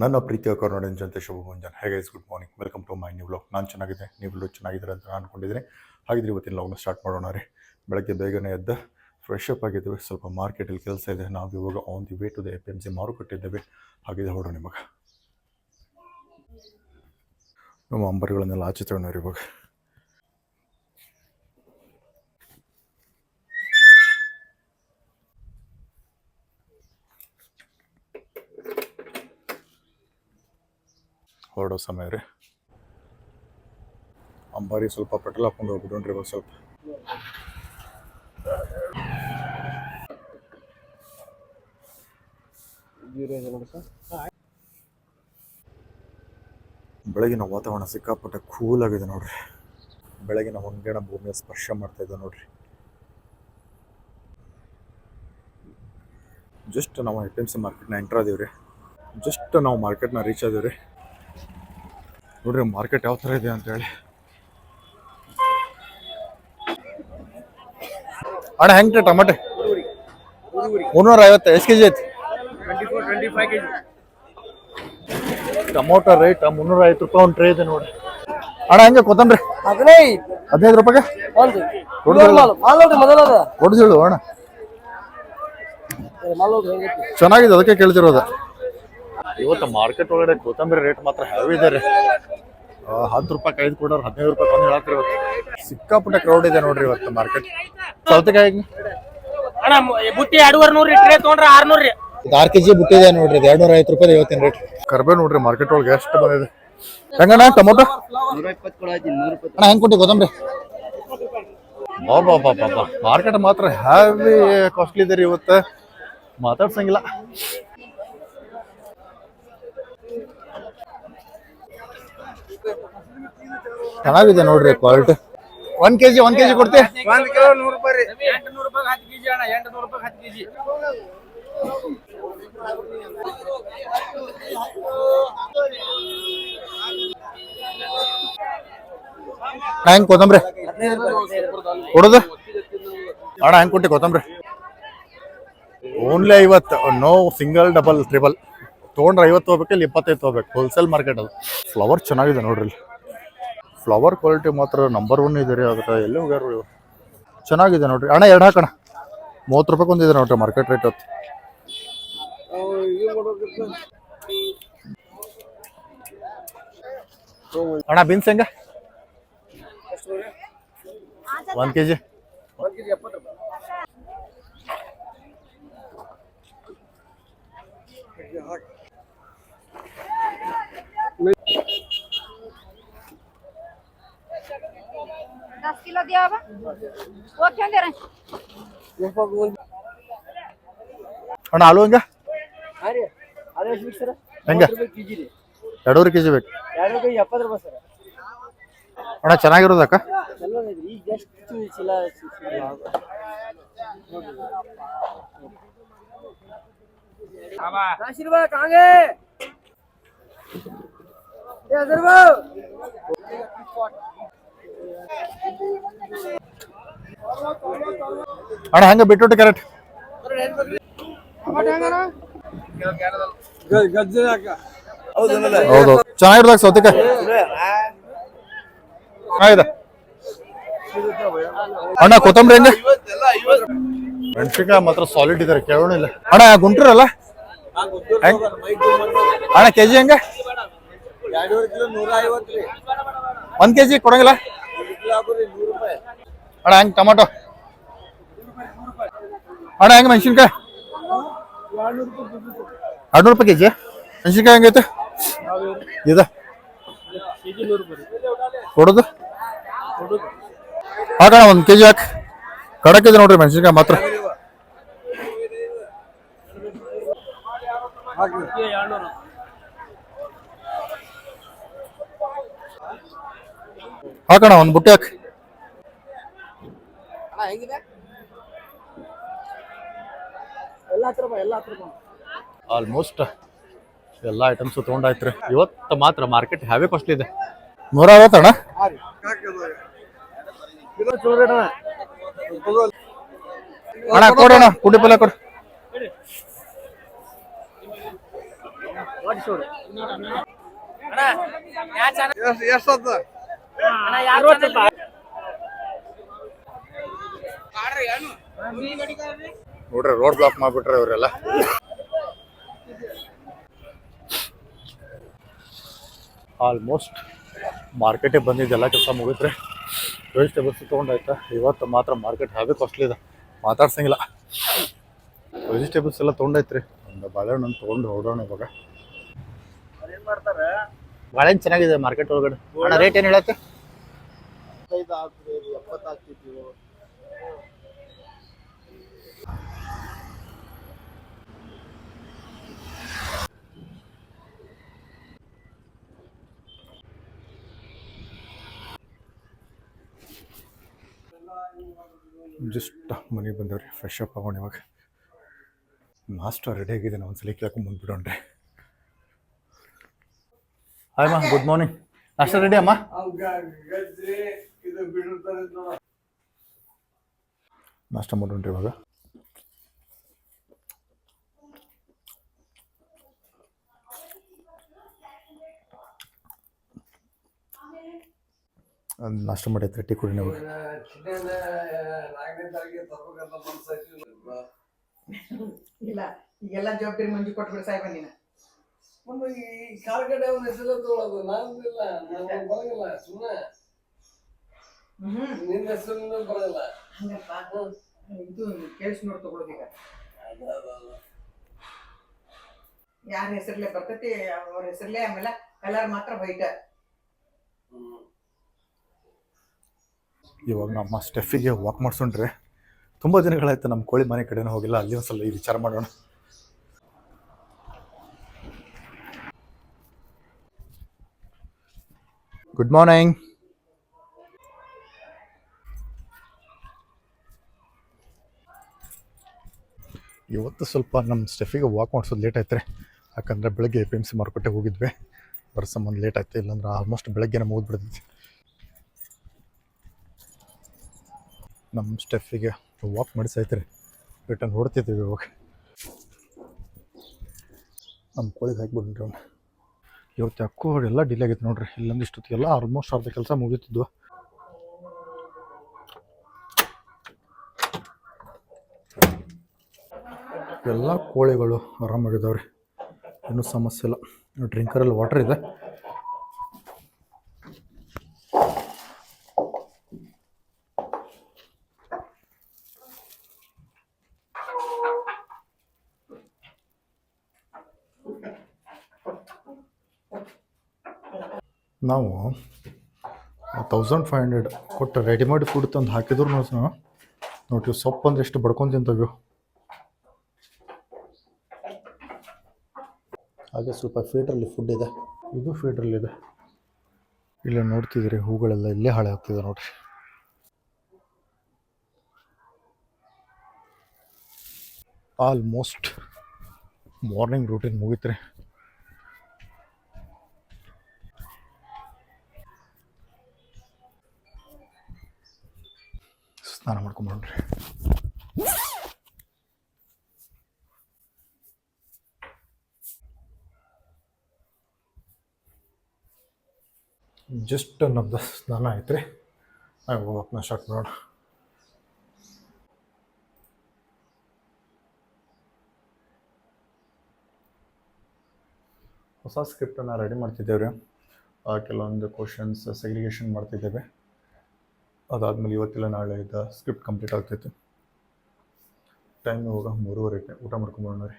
ನನ್ನ ಪ್ರೀತಿಯ ಕರ್ನಾಟಕ ಜನತೆ ಶುಭ ಮುಂಜಾನೆ ಹೇಗೆ good morning welcome to my new blog ನಾನು ಚೆನ್ನಾಗಿದೆ, ನೀವು ಚೆನ್ನಾಗಿದ್ದಾರೆ ಅಂತ ನಾನು ಅನ್ಕೊಂಡಿದ್ದೀನಿ. ಹಾಗಿದ್ರೆ ಇವತ್ತಿನ ಲಾಗ್ನ ಸ್ಟಾರ್ಟ್ ಮಾಡೋಣ ರೀ. ಬೆಳಗ್ಗೆ ಬೇಗನೆ ಎದ್ದು ಫ್ರೆಶ್ ಅಪ್ ಆಗಿದ್ದೀವಿ. ಸ್ವಲ್ಪ ಮಾರ್ಕೆಟಲ್ಲಿ ಕೆಲಸ ಇದೆ. ನಾವು ಇವಾಗ on the way to the F M C ಮಾರುಕಟ್ಟಿದ್ದೇವೆ ಹಾಗಿದೆ ಹೊಡೋಣ ನಿಮಗೆ. ನಮ್ಮ ಅಂಬರಿಗಳನ್ನೆಲ್ಲ ಆಚೆ ತಗೊಂಡ್ರಿ ಇವಾಗ. ಹೊರಡೋ ಸಮಯ ರೀ. ಅಂಬಾರಿ ಸ್ವಲ್ಪ ಪೆಟ್ರೋಲ್ ಹಾಕೊಂಡು ಹೋಗ್ಬಿಟ್ಟು ಇವಾಗ ಸ್ವಲ್ಪ. ಬೆಳಗಿನ ವಾತಾವರಣ ಸಿಕ್ಕಾಪಟ್ಟೆ ಕೂಲ್ ಆಗಿದೆ ನೋಡ್ರಿ. ಬೆಳಗಿನ ಹೊಂಗೇಣ ಭೂಮಿಯ ಸ್ಪರ್ಶ ಮಾಡ್ತಾ ಇದೆ ನೋಡ್ರಿ. ಜಸ್ಟ್ ನಾವು ಎ ಪಿ ಎಂ ಸಿ ಮಾರ್ಕೆಟ್ನ ಎಂಟ್ರ್ ಆದೀವಿ ರೀ ಜಸ್ಟ್ ನಾವು ಮಾರ್ಕೆಟ್ನ ರೀಚ್ ಆದೀವಿ ರೀ ನೋಡ್ರಿ ಮಾರ್ಕೆಟ್ ಯಾವ ಥರ ಇದೆ ಅಂತೇಳಿ. ಅಣ್ಣ, ಹೆಂಗೆ ಟಮಾಟೆ? ಮುನ್ನೂರ ಐವತ್ತು, ಎಷ್ಟು ಕೆ ಜಿ ಐತಿ? ಟೊಮೊಟೊ ರೇಟ್ ಮುನ್ನೂರ ಐವತ್ತು ರೂಪಾಯಿ ಟ್ರೇ ಇದೆ ನೋಡಿ ಅಣ್ಣ, ಹೆಂಗೆ ಕೊತ್ತಂಬರಿ? ಹದಿನೈದು ರೂಪಾಯಿಗೆ? ಅಣ್ಣ. ಚೆನ್ನಾಗಿದೆ, ಅದಕ್ಕೆ ಕೇಳ್ತಿರೋದು. ಇವತ್ತು ಮಾರ್ಕೆಟ್ ಒಳಗಡೆ ಕೊತ್ತಂಬರಿ ರೇಟ್ ಮಾತ್ರ ಹ್ಯಾವಿ ಇದೆ ರೀ. ಹತ್ತು ರೂಪಾಯಿ ಕೈದು ಕೊಡೋರು ಹದಿನೈದು ರೂಪಾಯಿ ಬಂದು ಹೇಳ್ತಾರೆ ಇವತ್ತು. ಸಿಕ್ಕಾಪಟ್ಟೆ ಕ್ರೌಡ್ ಇದೆ ನೋಡ್ರಿ ಇವತ್ತು ಮಾರ್ಕೆಟ್ ಸೌತೆಕಾಯಿ ಅಣ್ಣ ಬುಟ್ಟಿ ಎರಡೂವರೆ ನೂರು ಟ್ರೇ ತೊಗೊಂಡ್ರೆ ಆರ್ನೂರು ರೀ. ಇದು ಆರು ಕೆಜಿ ಬುಟ್ಟಿದೆ ನೋಡ್ರಿ ಎರಡು ನೂರ ಐವತ್ತು ರೂಪಾಯಿ ಇವತ್ತಿನ ರೇಟ್ ಕರ್ಬೇ ನೋಡ್ರಿ ಮಾರ್ಕೆಟ್ ಒಳಗೆ ಎಷ್ಟು ಬಂದಿದೆ. ಹೆಂಗಣ್ಣ ಟೊಮೊಟೊ? ಅಣ್ಣ ಹೆಂಗ್ ಕೊಟ್ಟಿ ಕೊತ್ತಂಬರಿ? ಬಾಬಾ ಬಾಬಾ ಮಾರ್ಕೆಟ್ ಮಾತ್ರ ಹ್ಯಾವಿ ಕಾಸ್ಟ್ಲಿ ಇದೆ ರೀ ಇವತ್ತು. ಮಾತಾಡ್ಸಂಗಿಲ್ಲ. ಚೆನ್ನಾಗಿದೆ ನೋಡ್ರಿ ಕ್ವಾಲಿಟಿ ಒಂದ್ ಕೆಜಿ ಒಂದ್ ಕೆಜಿ ಕೊಡ್ತಿ ಒಂದ್ ಕಿಲೋ ನೂರು ರೂಪಾಯಿ ಹತ್ತು ಕೆಜಿ ಅಣ್ಣ ರೂಪಾಯಿ ಹತ್ತು ಕೆಜಿ. ಹೆಂಗ್ ಕೊತ್ತಂಬ್ರಿ? ಕೊಡುದು? ಅಣ್ಣ ಹೆಂಗ್ ಕೊಟ್ಟಿ ಕೊತ್ತಂಬ್ರಿ? ಓನ್ಲಿ ಐವತ್ತು ನೋ ಸಿಂಗಲ್ ಡಬಲ್ ಟ್ರಿಬಲ್ ತೊಗೊಂಡ್ರೆ ಐವತ್ತು ಹೋಗ್ಬೇಕು ಇಲ್ಲಿ ಇಪ್ಪತ್ತೈದು ಹೋಗ್ಬೇಕು ಹೋಲ್ಸೇಲ್ ಮಾರ್ಕೆಟ್ ಅದು ಫ್ಲವರ್ ಚೆನ್ನಾಗಿದೆ ನೋಡ್ರಿ ಇಲ್ಲಿ. ಫ್ಲವರ್ ಕ್ವಾಲಿಟಿ ಮಾತ್ರ ನಂಬರ್ ಒನ್ ಇದೆ ರೀ ಅದಕ್ಕೆ ಎಲ್ಲಿ ಹೋಗ್ಯಾರ ಇವು ಚೆನ್ನಾಗಿದೆ ನೋಡ್ರಿ. ಅಣ್ಣ, ಎರಡು ಹಾಕಣ. ಮೂವತ್ತು ರೂಪಾಯಿ ಒಂದಿದೆ ನೋಡ್ರಿ ಮಾರ್ಕೆಟ್ ರೇಟ್ ಹೊತ್ತು. ಅಣ್ಣ ಬೀನ್ಸ್ ಹೆಂಗ? ಒಂದು ಕೆ ಜಿ दस किलो दिया होगा वो क्यों दे रहे हैं ಅಣ್ಣ ಆಲೂ ಹೆಂಗ ಹಾಂ ರೀ ಅದು ಎಷ್ಟು ಬೇಕು ಸರ್ ಹೆಂಗ ರೂಪಾಯಿ ಕೆಜಿ ರೀ ಎರಡೂವರೆ ಕೆ ಜಿ ಬೇಕು ಎರಡು ರೂಪಾಯಿ ಎಪ್ಪತ್ತು ರೂಪಾಯಿ ಸರ್ ಅಣ್ಣ ಚೆನ್ನಾಗಿರೋದಕ್ಕ ಚಲೋ ಐತ್ರಿ ಈಗ ಎಷ್ಟು ಚೀಲ ಆಶೀರ್ವಾದ ಕಾಂಗೆ ಏ ಅಜರ್ಬಾವ್ ಅಣ್ಣ, ಹೆಂಗ ಬಿಟ್ಬಿಟ್ಟು ಕ್ಯಾರೆಟ್ ಹೌದು ಚೆನ್ನಾಗಿರ್ದಾಗ ಚೆನ್ನಾಗಿದೆ ಅಣ್ಣ, ಕೊತ್ತಂಬರಿ ಹೆಂಗ? ಮೆಣಸಿನ್ಕಾಯಿ ಮಾತ್ರ ಸಾಲಿಡ್ ಇದಾರೆ ಕೇಳೋಣ ಇಲ್ಲ. ಅಣ್ಣ ಗುಂಟ್ರಲ್ಲ ಅಣ್ಣ, ಕೆಜಿ ಹೆಂಗ? ಒಂದ್ ಕೆಜಿ ಕೊಡಂಗಿಲ್ಲ? ಅಣ್ಣ, ಹೆಂಗ್ ಟೊಮಾಟೊ? ಅಣ್ಣ, ಹೆಂಗೆ ಮೆಣಸಿನ್ಕಾಯಿ? ಎರಡ್ನೂರು ರೂಪಾಯಿ ಕೆ ಜಿ ಮೆಣಸಿನ್ಕಾಯಿ ಹೆಂಗೈತೆ? ಇದ. ಕೊಡೋದು? ಹಾಕಣ ಒಂದು ಕೆಜಿ ಜಿ ಕಡಕ್ ಇದೆ ನೋಡ್ರಿ ಮೆಣಸಿನ್ಕಾಯಿ ಮಾತ್ರ. ಹಾಕಣ ಒಂದ್ ಬುಟ್ಟಿ ಹಾಕಿ. ಆಲ್ಮೋಸ್ಟ್ ಎಲ್ಲ ಐಟಮ್ಸ್ ತಗೊಂಡಾಯ್ತ್ರಿ. ಇವತ್ತು ಮಾತ್ರ ಮಾರ್ಕೆಟ್ ಹ್ಯಾವೇ ಕಾಸ್ಟ್ಲಿ ಇದೆ. ನೂರ ಅಣ್ಣ? ಅಣ್ಣ. ಕೊಡೋಣ ಪುಡಿ ಪಲ್ಯ ಕೊಡು. ಮಡಿಸೋಡು ನೋಡ್ರಿ ರೋಡ್ ಬ್ಲಾಕ್ ಮಾಡ್ಬಿಟ್ರೆ ಇವರೆಲ್ಲ. ಆಲ್ಮೋಸ್ಟ್ ಮಾರ್ಕೆಟಿಗೆ ಬಂದಿದ್ದೆಲ್ಲ ಕೆಲಸ ಮುಗಿದ್ರೆ ವೆಜಿಟೇಬಲ್ಸ್ ತೊಗೊಂಡಾಯ್ತಾ? ಇವತ್ತು ಮಾತ್ರ ಮಾರ್ಕೆಟ್ ಹ್ಯಾಬಿ ಕಾಸ್ಟ್ಲಿ ಇದೆ. ಮಾತಾಡ್ಸಂಗಿಲ್ಲ. ವೆಜಿಟೇಬಲ್ಸ್ ಎಲ್ಲ ತೊಗೊಂಡೈತ್ರಿ ಒಂದು ಬಾಳೆಹಣ್ಣು ತೊಗೊಂಡು ಹೊರಡೋಣ ಇವಾಗ. ಬಾಳೆಹಣ್ಣು ಚೆನ್ನಾಗಿದೆ ಮಾರ್ಕೆಟ್ ಒಳಗಡೆ. ಅಣ್ಣ ರೇಟ್ ಏನು ಹೇಳತ್ತೆ? ಜಸ್ಟ್ ಮನೆಗೆ ಬಂದವ್ರಿ ಫ್ರೆಶ್ ಅಪ್ ಆಗೋಣ ಇವಾಗ. ಮಾಸ್ಟರ್ ರೆಡಿ ಆಗಿದೆ ನಾವು ಒಂದ್ಸಲ ಕೇಳ್ಕೊಂಡು ಬಂದ್ಬಿಡೋಣ್ರಿ ಹಾಯ್ ಮಾ ಗುಡ್ ಮಾರ್ನಿಂಗ್ ನಾಷ್ಟ ರೆಡಿ ಅಮ್ಮ? ನಾಷ್ಟ ಮಾಡೋಣ್ರಿ ಇವಾಗ. ನಾಷ್ಟ ಮಾಡೈತೆ ಟೀ ಕುಡಿ ನೀವು. ಇಲ್ಲ ಈಗೆಲ್ಲ ಜವಾಬ್ದಾರಿ ಮಂಜು ಕೊಟ್ಬಿಡು ಸಾಹೇಬ ನೀನು. ಮುಂದೆ ಈ ಕಾರ್ಗಡೆ ಅವ್ನ ಹೆಸರು ತೊಗೊಳೋದು ನಾನಿಲ್ಲ ನಾನು ಬರಂಗಿಲ್ಲ ಸುಮ್ಮನೆ ನಿನ್ನ ಹೆಸರು ಬರಲ್ಲ. ಇದು ಕೇಳಿಸ್ ನೋಡಿ ತಗೊಳೋದೀಗ ಯಾರ ಹೆಸರ್ಲೆ ಬರ್ತೈತಿ ಅವ್ರ ಹೆಸರ್ಲೆ ಆಮೇಲೆ ಕಲರ್ ಮಾತ್ರ ವೈಟ್ ಇವಾಗ ನಮ್ಮ ಸ್ಟೆಫಿಗೆ ವಾಕ್ ಮಾಡ್ಸೋಣ್ರಿ ತುಂಬ ದಿನಗಳಾಯ್ತು ನಮ್ಮ ಕೋಳಿ ಮನೆ ಕಡೆನೂ ಹೋಗಿಲ್ಲ ಅಲ್ಲಿ ಒಂದ್ಸಲ ಈ ವಿಚಾರ ಮಾಡೋಣ. ಗುಡ್ ಮಾರ್ನಿಂಗ್ ಇವತ್ತು ಸ್ವಲ್ಪ ನಮ್ಮ ಸ್ಟೆಫಿಗೆ ವಾಕ್ ಮಾಡಿಸೋದು ಲೇಟ್ ಆಯ್ತು ರೀ ಯಾಕಂದರೆ ಬೆಳಗ್ಗೆ ಪಿ ಎಂ ಸಿ ಮಾರುಕಟ್ಟೆಗೆ ಹೋಗಿದ್ವಿ. ಬರೋ ಸಂಬಂಧ ಲೇಟ್ ಆಯ್ತು. ಇಲ್ಲಾಂದ್ರೆ ಆಲ್ಮೋಸ್ಟ್ ಬೆಳಗ್ಗೆ ನಮ್ಮ ಓದ್ಬಿಡ್ತೈತಿ ನಮ್ಮ ಸ್ಟೆಫಿಗೆ ವಾಕ್ ಮಾಡಿಸೈತ್ರಿ ರಿಟರ್ನ್ ಹೊಡ್ತಿದ್ವಿ ಇವಾಗ. ನಮ್ಮ ಕೋಳಿಗೆ ಹಾಕ್ಬಿಡ್ರಿ ಅವ್ನು. ಇವತ್ತು ಯಾಕೋ ಎಲ್ಲ ಡಿಲೇ ಆಗೈತೆ ನೋಡ್ರಿ. ಇಲ್ಲಂದ್ರೆ ಇಷ್ಟೊತ್ತಿಗೆಲ್ಲ ಆಲ್ಮೋಸ್ಟ್ ಅರ್ಧ ಕೆಲಸ ಮುಗೀತಿದ್ವು. ಎಲ್ಲ ಕೋಳಿಗಳು ಆರಾಮಾಗಿದ್ದಾವ್ರಿ ಏನೂ ಸಮಸ್ಯೆ ಇಲ್ಲ. ಡ್ರಿಂಕರಲ್ಲಿ ವಾಟರ್ ಇದೆ. ನಾವು ತೌಸಂಡ್ ಫೈವ್ ಹಂಡ್ರೆಡ್ ಕೊಟ್ಟು ರೆಡಿಮೇಡ್ ಫುಡ್ ತಂದು ಹಾಕಿದ್ರು ನಾವು ನೋಡ್ರಿ, ಸೊಪ್ಪು ಅಂದ್ರೆ ಎಷ್ಟು ಬಡ್ಕೊಂಡು ತಿಂತವ್ಯೋ. ಹಾಗೆ ಸ್ವಲ್ಪ ಫೀಟ್ರಲ್ಲಿ ಫುಡ್ ಇದೆ. ಇದು ಫೀಡ್ರಲ್ಲಿ ಇದೆ. ಇಲ್ಲ ನೋಡ್ತಿದ್ರಿ ಹೂಗಳೆಲ್ಲ ಇಲ್ಲೇ ಹಾಳೆ ಆಗ್ತಿದೆ ನೋಡ್ರಿ. ಆಲ್ಮೋಸ್ಟ್ ಮಾರ್ನಿಂಗ್ ರೂಟೀನ್ ಮುಗೀತ್ರಿ. ಸ್ನಾನ ಮಾಡ್ಕೊಂಬರ್ರಿ ಜಸ್ಟ್ ನಮ್ದು ಸ್ನಾನ ಆಯ್ತು ರೀ ಹೋಗಕ್ಕೆ ಸ್ಟಾರ್ಟ್ ಮಾಡೋಣ. ಹೊಸ ಸ್ಕ್ರಿಪ್ಟನ್ನು ರೆಡಿ ಮಾಡ್ತಿದ್ದೇವೆ ರೀ ಕೆಲವೊಂದು ಕ್ವಶನ್ಸ್ ಸೆಗ್ರಿಗೇಷನ್ ಮಾಡ್ತಿದ್ದೇವೆ. ಅದಾದಮೇಲೆ ಇವತ್ತಿಲ್ಲ, ನಾಳೆ ಇದ್ದ ಸ್ಕ್ರಿಪ್ಟ್ ಕಂಪ್ಲೀಟ್ ಆಗ್ತೈತೆ. ಟೈಮ್ ಇವಾಗ ಮೂರುವರೆ ಐತೆ. ಊಟ ಮಾಡ್ಕೊಂಬರೋಣ ರೀ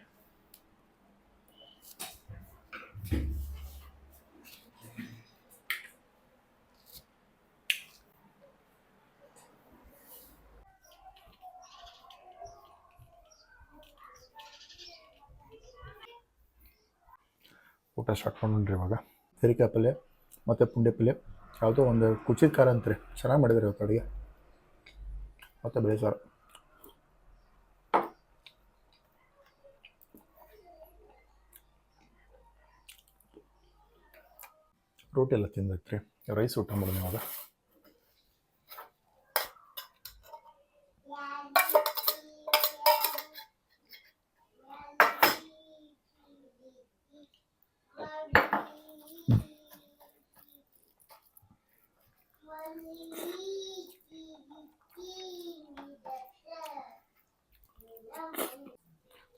ಊಟ ಸ್ಟಾರ್ಟ್ ಮಾಡೋಣ್ರಿ ಇವಾಗ. ಹೆರಿಕಾಯಿ ಪಲ್ಯ, ಮತ್ತು ಪುಂಡೆ ಪಲ್ಯ. ಯಾವುದೋ ಒಂದು ಕುಚಿದ ಖಾರ ಅಂತಾರೆ. ಚೆನ್ನಾಗಿ ಮಾಡಿದ್ದಾರೆ ಇವತ್ತು ಅಡುಗೆ. ಮತ್ತು ಬೇಳೆ ಸಾರು. ರೋಟಿ ಎಲ್ಲ ತಿಂದೈತ್ರಿ ರೈಸ್ ಊಟ ಮಾಡೋಣ ಇವಾಗ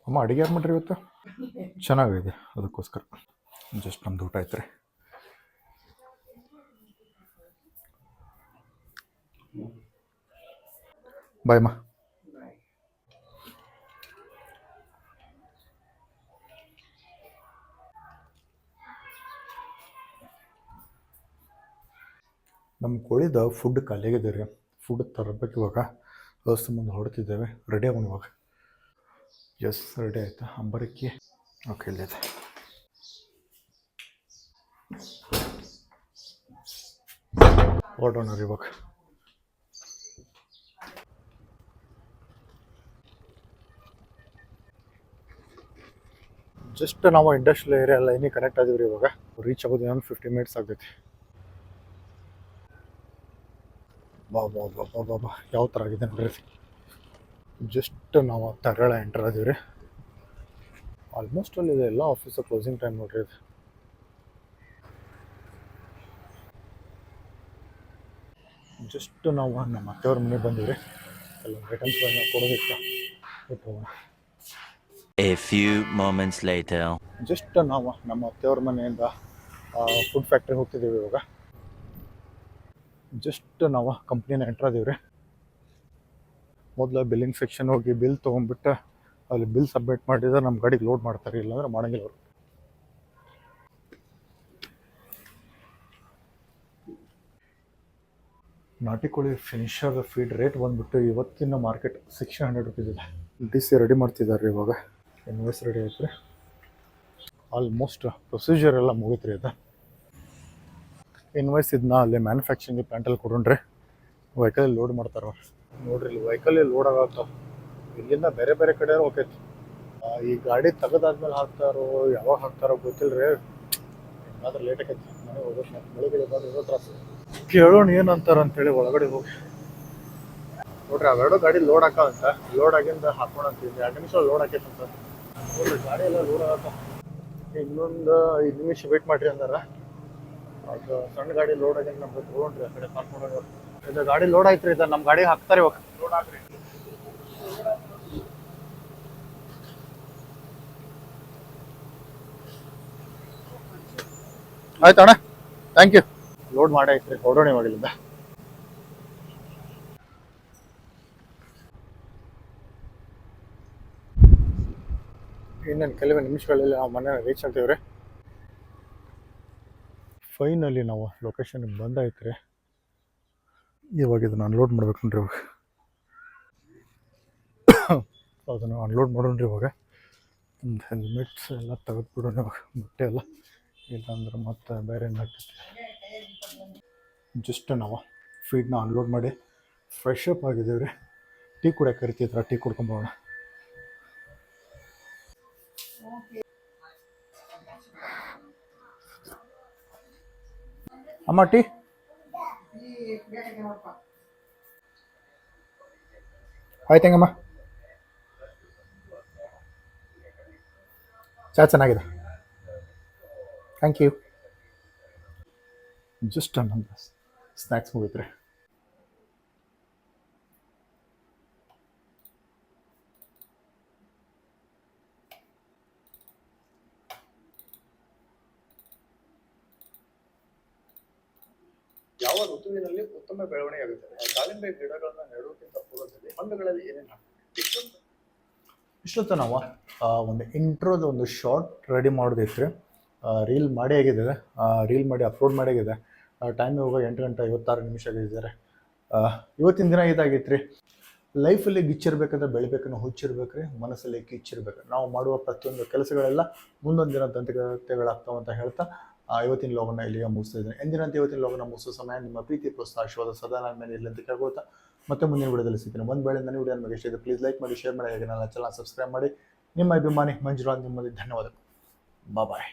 ಅಮ್ಮ ಅಡುಗೆ ಯಾರು ಮಾಡ್ರಿ ಇವತ್ತು? ಚೆನ್ನಾಗಿದೆ, ಅದಕ್ಕೋಸ್ಕರ. ಜಸ್ಟ್ ನಮ್ದು ಊಟ ಆಯ್ತು ರೀ. ಬಾಯ್ ಮಾ. ನಮ್ಮ ಕೋಳಿದ ಫುಡ್ ಖಾಲಿಯಾಗಿದೆ ರೀ. ಫುಡ್ ತರಬೇಕು ಇವಾಗ. ಮುಂದೆ ಹೊಡ್ತಿದ್ದೇವೆ ರೆಡಿ ಆಗೋಣ ಇವಾಗ. ಎಸ್ ರೆಡಿ ಆಯಿತಾ? ಅಂಬರಕ್ಕೆ? ಓಕೆ ಇಲ್ಲಿದೆ ರೀ ಇವಾಗ. ಜಸ್ಟ್ ನಾವು ಇಂಡಸ್ಟ್ರಿಯಲ್ ಏರಿಯಾ ಲೈನಿಗೆ ಕನೆಕ್ಟ್ ಆಗಿದ್ರಿ ಇವಾಗ. ರೀಚ್ ಆಗೋದು ಇನ್ನೊಂದು ಫಿಫ್ಟಿ ಮಿನಿಟ್ಸ್ ಆಗ್ತೈತಿ. ಬಾ ಬಾ ಬಾ ಬಾ ಬಾ ಯಾವ ಥರ ಆಗಿದೆ ನೋಡ್ರಿ? ಜಸ್ಟ್ ನಾವು ತರಳ ಎಂಟರ್ ಅದೀವಿ ರೀ ಆಲ್ಮೋಸ್ಟ್ ಅಲ್ಲಿ ಇದೆ ಎಲ್ಲ ಆಫೀಸ ಕ್ಲೋಸಿಂಗ್ ಟೈಮ್ ನೋಡ್ರಿ ಇದು. ಜಸ್ಟ್ ನಾವು ನಮ್ಮ ಅತ್ತೆಯವ್ರ ಮನೆಗೆ ಬಂದಿವಿ ರೀ ಎಲ್ಲ ಐಟಮ್ಸ್ಗಳನ್ನ ಕೊಡೋದಿತ್ತು ಹೋಗೋಣ A few moments later. Just ನಾವು ನಮ್ಮ ಅತ್ತೆಯವ್ರ ಮನೆಯಿಂದ ಫುಡ್ ಫ್ಯಾಕ್ಟ್ರಿ ಹೋಗ್ತಿದ್ದೀವಿ ಇವಾಗ. ಜಸ್ಟ್ ನಾವು ಕಂಪ್ನಿನ ಎಂಟ್ರ್ ಅದೀವಿ ರೀ ಮೊದಲು ಬಿಲ್ಲಿಂಗ್ ಸೆಕ್ಷನ್ ಹೋಗಿ ಬಿಲ್ ತೊಗೊಂಡ್ಬಿಟ್ಟು ಅಲ್ಲಿ ಬಿಲ್ ಸಬ್ಮಿಟ್ ಮಾಡಿದ್ರೆ ನಮ್ಮ ಗಾಡಿಗೆ ಲೋಡ್ ಮಾಡ್ತಾರೆ, ಇಲ್ಲಾಂದ್ರೆ ಮಾಡಂಗಿಲ್ಲ ಅವರು. ನಾಟಿ ಕೋಳಿ ಫಿನಿಶರ್ ಫೀಡ್ ರೇಟ್ ಬಂದ್ಬಿಟ್ಟು ಇವತ್ತಿನ ಮಾರ್ಕೆಟ್ ಸಿಕ್ಸ್ ಹಂಡ್ರೆಡ್ ರುಪೀಸ್ ಇದೆ. ಡಿ ಸಿ ರೆಡಿ ಮಾಡ್ತಿದ್ದಾರೆ ರೀ ಇವಾಗ. ಇನ್ವೆಸ್ ರೆಡಿ ಆಯ್ತು ರೀ ಆಲ್ಮೋಸ್ಟ್ ಪ್ರೊಸೀಜರ್ ಎಲ್ಲ ಮುಗಿತು ರೀ ಅದು. ಇನ್ವಾಯ್ಸ್ ಇದನ್ನ ಅಲ್ಲಿ ಮ್ಯಾನುಫ್ಯಾಕ್ಚರಿಂಗ್ ಪ್ಲಾಂಟಲ್ಲಿ ಕೊಡೋಣ್ರಿ. ವೆಹಿಕಲ್ ಲೋಡ್ ಮಾಡ್ತಾರೆ ನೋಡ್ರಿ, ಇಲ್ಲಿ ವೆಹಿಕಲ್ ಲೋಡ್ ಆಗತ್ತಾವ ಇಲ್ಲಿಂದ ಬೇರೆ ಬೇರೆ ಕಡೆ ಹೋಗೈತಿ ಈ ಗಾಡಿ ತೆಗೆದಾದ್ಮೇಲೆ ಹಾಕ್ತಾರೋ, ಯಾವಾಗ ಹಾಕ್ತಾರೋ ಗೊತ್ತಿಲ್ಲ ರೀ ಹಿಂಗಾದ್ರೆ ಲೇಟ್ ಆಕೈತಿ. ಮನೆಗೆ ಹೋಗೋದು ಬೆಳಿಗ್ಗೆ ಬಂದು ತ್ರಾಸ. ಕೇಳೋಣ ಏನಂತಾರ ಅಂತ ಹೇಳಿ ಒಳಗಡೆ ಹೋಗಿ. ನೋಡ್ರಿ, ಅವೆರಡು ಗಾಡಿ ಲೋಡ್ ಹಾಕಂತ ಲೋಡ್ ಆಗಿಂದ ಹಾಕೋಣಂತ ಎರಡು ನಿಮಿಷ ಲೋಡ್ ಹಾಕೈತಂತ ನೋಡ್ರಿ, ಗಾಡಿ ಎಲ್ಲ ಲೋಡ್ ಆಗತ್ತ ಇನ್ನೊಂದು ಐದು ನಿಮಿಷ ವೇಟ್ ಮಾಡ್ರಿ ಅಂದಾರ. ಅದು ಸಣ್ಣ ಗಾಡಿ ಲೋಡ್ ಆಗಿಂದ ನಮ್ಗೆ ತೊಗೊಂಡ್ರಿ, ಆ ಕಡೆ ಪಾರ್ಕ್ ಇದು ಗಾಡಿ ಲೋಡ್ ಆಯ್ತ್ರಿ ಇದು ನಮ್ಮ ಗಾಡಿ ಹಾಕ್ತಾರೆ ಇವಾಗ. ಲೋಡ್ ಆಗ್ರಿ. ಆಯ್ತು ಅಣ್ಣ. ಥ್ಯಾಂಕ್ ಯು ಲೋಡ್ ಮಾಡಿ ಐತ್ರಿ ಹೊರಡೋಣ ಇವಾಗ ಇಲ್ಲಿಂದ. ಇನ್ನೊಂದು ಕೆಲವೇ ನಿಮಿಷಗಳಲ್ಲಿ ನಾವು ಮನೆ ರೀಚ್ ಆಗ್ತೀವಿ ರೀ ಫೈನಲಿ ನಾವು ಲೊಕೇಶನ್ಗೆ ಬಂದಾಯ್ತು ರೀ ಇವಾಗ ಇದನ್ನು ಅನ್ಲೋಡ್ ಮಾಡ್ಬೇಕು ನೋಡ್ರಿ ಇವಾಗ. ಅದನ್ನು ಅನ್ಲೋಡ್ ಮಾಡೋಣ್ರಿ ಇವಾಗ. ಒಂದು ಹೆಲ್ಮೆಟ್ಸ್ ಎಲ್ಲ ತೆಗೆದ್ಬಿಡೋಣ ಇವಾಗ. ಬಟ್ಟೆ ಎಲ್ಲ. ಇಲ್ಲಾಂದ್ರೆ ಮತ್ತೆ ಬೇರೆ ಏನಾಗ್ತೈತಿ ಜಸ್ಟ್ ನಾವು ಫೀಡ್ನ ಅನ್ಲೋಡ್ ಮಾಡಿ ಫ್ರೆಶ್ ಅಪ್ ಆಗಿದ್ದೀವಿ ರೀ. ಟೀ ಕುಡಿಯೋಕೆ ಕರಿತಿದ್ರ ಟೀ ಕುಡ್ಕೊಂಬೋಣ ಅಮ್ಮ ಟೀ? ಆಯ್ತು ಹೆಂಗಮ್ಮ ಚಾ ಚೆನ್ನಾಗಿದೆ. ಥ್ಯಾಂಕ್ ಯು ಜಸ್ಟ್ ನಮ್ದು ಸ್ನ್ಯಾಕ್ಸ್ ಮುಗಿತ್ರಿ. ಯಾವ ಋತುವಿನಲ್ಲಿ ಉತ್ತಮ ಬೆಳವಣಿಗೆ ಆಗುತ್ತದೆ ದಾಳಿಂಬೆ ಗಿಡಗಳನ್ನ ನೆಡುವುದಕ್ಕಿಂತ ಪೂರ್ವದಲ್ಲಿ ಹಣ್ಣುಗಳಲ್ಲಿ ಏನೇನು ಹಾಕ್ಬೇಕು? ಇಷ್ಟೊತ್ತು ನಾವು ಒಂದು ಇಂಟ್ರೋದ ಒಂದು ಶಾರ್ಟ್ ರೆಡಿ ಮಾಡೋದಿತ್ತು ರೀಲ್ ಮಾಡಿ ಆಗಿದೆ ರೀಲ್ ಮಾಡಿ ಅಪ್ಲೋಡ್ ಮಾಡಿ ಆಗಿದೆ ಟೈಮ್ ಇವಾಗ ಎಂಟು ಗಂಟೆ ಐವತ್ತಾರು ನಿಮಿಷ ಆಗಿದ್ದಾರೆ. ಇವತ್ತಿನ ದಿನ ಇದಾಗಿತ್ತು ರೀ ಲೈಫಲ್ಲಿ ಗಿಚ್ಚಿರ್ಬೇಕಂದ್ರೆ ಬೆಳಿಬೇಕನ್ನೋ ಹುಚ್ಚಿರ್ಬೇಕು ರೀ ಮನಸ್ಸಲ್ಲಿ ಕಿಚ್ಚಿರ್ಬೇಕು ನಾವು ಮಾಡುವ ಪ್ರತಿಯೊಂದು ಕೆಲಸಗಳೆಲ್ಲ ಮುಂದೊಂದು ದಿನ ತಂತ್ರಗಳಾಗ್ತಾವಂತ ಹೇಳ್ತಾ ಇವತ್ತಿನ ಲೋಗನ ಇಲ್ಲಿಗೆ ಮುಗಿಸ್ತಾ ಇದ್ದೇನೆ. ಎಂದಿನಂತೆ ಇವತ್ತಿನ ಲೋಕನ ಮುಗಿಸೋ ಸಮಯ ನಿಮ್ಮ ಪ್ರೀತಿ ಪ್ರೋತ್ಸಾಹವಾದ ಸದಾ ನನ್ನ ಮೇಲೆ ಇಲ್ಲಂತ ಕೇಳ್ಕೊಳ್ತಾ ಮತ್ತೆ ಮುಂದಿನ ವಿಡಿಯೋದಲ್ಲಿ ಸಿಗ್ತೀನಿ. ಒಂದು ವೇಳೆ ನನ್ನ ವಿಡಿಯೋ ನಮಗೆ ಇಷ್ಟ ಪ್ಲೀಸ್ ಲೈಕ್ ಮಾಡಿ ಶೇರ್ ಮಾಡಿ, ಹಾಗೆ ನನ್ನ ಚಾನಲ್ ಸಬ್ಸ್ಕ್ರೈಬ್ ಮಾಡಿ. ನಿಮ್ಮ ಅಭಿಮಾನಿ ಮಂಜುರಾಜ್ ನಿಮ್ಮಲ್ಲಿ ಧನ್ಯವಾದಗಳು. ಬಾಯ್